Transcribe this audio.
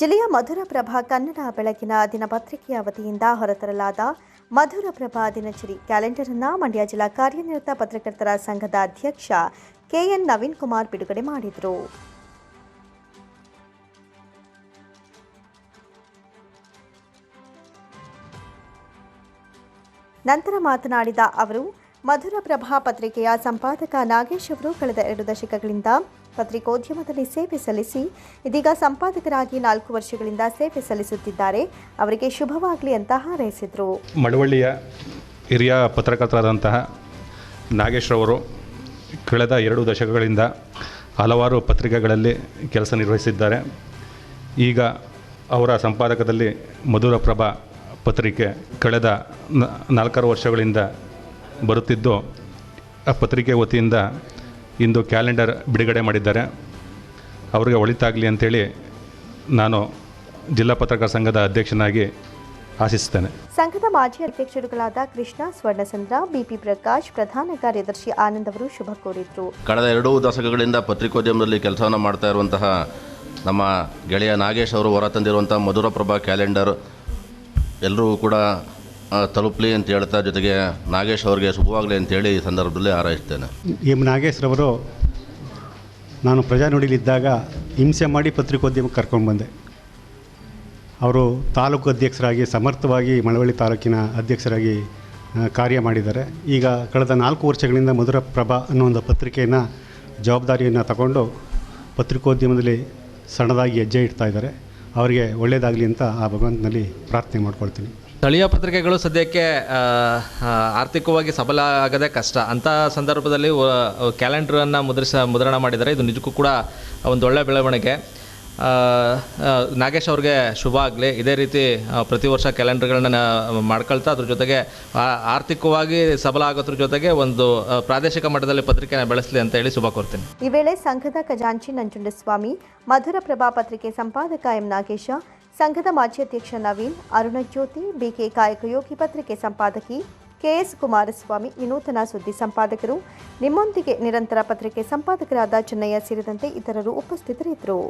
ಜಿಲ್ಲೆಯ ಮಧುರಪ್ರಭಾ ಕನ್ನಡ ಬೆಳಕಿನ ದಿನಪತ್ರಿಕೆಯ ವತಿಯಿಂದ ಹೊರತರಲಾದ ಮಧುರಪ್ರಭಾ ದಿನಚರಿ ಕ್ಯಾಲೆಂಡರ್ ಅನ್ನ ಮಂಡ್ಯ ಜಿಲ್ಲಾ ಕಾರ್ಯನಿರತ ಪತ್ರಕರ್ತರ ಸಂಘದ ಅಧ್ಯಕ್ಷ ಕೆಎನ್ ನವೀನ್ ಕುಮಾರ್ ಬಿಡುಗಡೆ ಮಾಡಿದರು. ನಂತರ ಮಾತನಾಡಿದ ಅವರು ಮಧುರಪ್ರಭಾ ಪತ್ರಿಕೆಯ ಸಂಪಾದಕ ನಾಗೇಶ್ ಅವರು ಕಳೆದ ಎರಡು ದಶಕಗಳಿಂದ ಪತ್ರಿಕೋದ್ಯಮದಲ್ಲಿ ಸೇವೆ ಸಲ್ಲಿಸಿ ಇದೀಗ ಸಂಪಾದಕರಾಗಿ ನಾಲ್ಕು ವರ್ಷಗಳಿಂದ ಸೇವೆ ಸಲ್ಲಿಸುತ್ತಿದ್ದಾರೆ. ಅವರಿಗೆ ಶುಭವಾಗಲಿ ಅಂತ ಹಾರೈಸಿದರು. ಮಳವಳ್ಳಿಯ ಹಿರಿಯ ಪತ್ರಕರ್ತರಾದಂತಹ ನಾಗೇಶ್ರವರು ಕಳೆದ ಎರಡು ದಶಕಗಳಿಂದ ಹಲವಾರು ಪತ್ರಿಕೆಗಳಲ್ಲಿ ಕೆಲಸ ನಿರ್ವಹಿಸಿದ್ದಾರೆ. ಈಗ ಅವರ ಸಂಪಾದಕದಲ್ಲಿ ಮಧುರಪ್ರಭಾ ಪತ್ರಿಕೆ ಕಳೆದ ನಾಲ್ಕಾರು ವರ್ಷಗಳಿಂದ ಬರುತ್ತಿದ್ದು, ಆ ಪತ್ರಿಕೆ ವತಿಯಿಂದ ಇಂದು ಕ್ಯಾಲೆಂಡರ್ ಬಿಡುಗಡೆ ಮಾಡಿದ್ದಾರೆ. ಅವರಿಗೆ ಒಳಿತಾಗಲಿ ಅಂತೇಳಿ ನಾನು ಜಿಲ್ಲಾ ಪತ್ರಕರ್ತರ ಸಂಘದ ಅಧ್ಯಕ್ಷನಾಗಿ ಆಶಿಸುತ್ತೇನೆ. ಸಂಘದ ಮಾಜಿ ಅಧ್ಯಕ್ಷರುಗಳಾದ ಕೃಷ್ಣ ಸ್ವರ್ಣಚಂದ್ರ ಬಿಪಿ ಪ್ರಕಾಶ್ ಪ್ರಧಾನ ಕಾರ್ಯದರ್ಶಿ ಆನಂದ್ ಅವರು ಶುಭ ಕೋರಿದರು. ಕಳೆದ ಎರಡು ದಶಕಗಳಿಂದ ಪತ್ರಿಕೋದ್ಯಮದಲ್ಲಿ ಕೆಲಸವನ್ನು ಮಾಡ್ತಾ ಇರುವಂತಹ ನಮ್ಮ ಗೆಳೆಯ ನಾಗೇಶ್ ಅವರು ಹೊರತಂದಿರುವಂಥ ಮಧುರಪ್ರಭಾ ಕ್ಯಾಲೆಂಡರ್ ಎಲ್ಲರೂ ಕೂಡ ತಲುಪಲಿ ಅಂತ ಹೇಳ್ತಾ ಜೊತೆಗೆ ನಾಗೇಶ್ ಅವರಿಗೆ ಶುಭವಾಗಲಿ ಅಂತೇಳಿ ಈ ಸಂದರ್ಭದಲ್ಲಿ ಹಾರೈಸ್ತೇನೆ. ಎಂ ನಾಗೇಶ್ರವರು ನಾನು ಪ್ರಜಾನುಡಿಲಿದ್ದಾಗ ಹಿಂಸೆ ಮಾಡಿ ಪತ್ರಿಕೋದ್ಯಮಕ್ಕೆ ಕರ್ಕೊಂಡು ಬಂದೆ. ಅವರು ತಾಲೂಕು ಅಧ್ಯಕ್ಷರಾಗಿ, ಸಮರ್ಥವಾಗಿ ಮಳವಳ್ಳಿ ತಾಲೂಕಿನ ಅಧ್ಯಕ್ಷರಾಗಿ ಕಾರ್ಯ ಮಾಡಿದ್ದಾರೆ. ಈಗ ಕಳೆದ ನಾಲ್ಕು ವರ್ಷಗಳಿಂದ ಮಧುರ ಪ್ರಭಾ ಅನ್ನೋ ಒಂದು ಪತ್ರಿಕೆಯನ್ನು, ಜವಾಬ್ದಾರಿಯನ್ನು ತಗೊಂಡು ಪತ್ರಿಕೋದ್ಯಮದಲ್ಲಿ ಸಣ್ಣದಾಗಿ ಹೆಜ್ಜೆ ಇಡ್ತಾ ಇದ್ದಾರೆ. ಅವರಿಗೆ ಒಳ್ಳೆಯದಾಗಲಿ ಅಂತ ಆ ಭಗವಂತನಲ್ಲಿ ಪ್ರಾರ್ಥನೆ ಮಾಡ್ಕೊಳ್ತೀನಿ. ಸ್ಥಳೀಯ ಪತ್ರಿಕೆಗಳು ಸದ್ಯಕ್ಕೆ ಆರ್ಥಿಕವಾಗಿ ಸಬಲ ಆಗದೆ ಕಷ್ಟ. ಅಂಥ ಸಂದರ್ಭದಲ್ಲಿ ಕ್ಯಾಲೆಂಡ್ರನ್ನು ಮುದ್ರಿಸ, ಮುದ್ರಣ ಮಾಡಿದರೆ ಇದು ನಿಜಕ್ಕೂ ಕೂಡ ಒಂದು ಒಳ್ಳೆಯ ಬೆಳವಣಿಗೆ. ನಾಗೇಶ್ ಅವ್ರಿಗೆ ಶುಭ ಆಗಲಿ. ಇದೇ ರೀತಿ ಪ್ರತಿ ವರ್ಷ ಕ್ಯಾಲೆಂಡರ್ಗಳನ್ನ ಮಾಡ್ಕೊಳ್ತಾ, ಅದ್ರ ಜೊತೆಗೆ ಆರ್ಥಿಕವಾಗಿ ಸಬಲ ಆಗೋದ್ರ ಜೊತೆಗೆ ಒಂದು ಪ್ರಾದೇಶಿಕ ಮಟ್ಟದಲ್ಲಿ ಪತ್ರಿಕೆನ ಬೆಳೆಸಲಿ ಅಂತ ಹೇಳಿ ಶುಭ ಕೋರ್ತೀನಿ. ಈ ವೇಳೆ ಸಂಘದ ಖಜಾಂಚಿ ನಂಜುಂಡಸ್ವಾಮಿ, ಮಧುರಪ್ರಭಾ ಪತ್ರಿಕೆ ಸಂಪಾದಕ ಎಂ ನಾಗೇಶ ಸಂಘದ ಮಾಜಿ ಅಧ್ಯಕ್ಷ ನವೀನ್, ಅರುಣಜ್ಯೋತಿ, ಬಿಕೆ ಕಾಯಕಯೋಗಿ ಪತ್ರಿಕೆ ಸಂಪಾದಕಿ ಕೆಎಸ್ ಕುಮಾರಸ್ವಾಮಿ, ವಿನೂತನ ಸುದ್ದಿ ಸಂಪಾದಕರು, ನಿಮ್ಮೊಂದಿಗೆ ನಿರಂತರ ಪತ್ರಿಕೆ ಸಂಪಾದಕರಾದ ಚೆನ್ನಯ್ಯ ಸೇರಿದಂತೆ ಇತರರು ಉಪಸ್ಥಿತರಿದ್ದರು.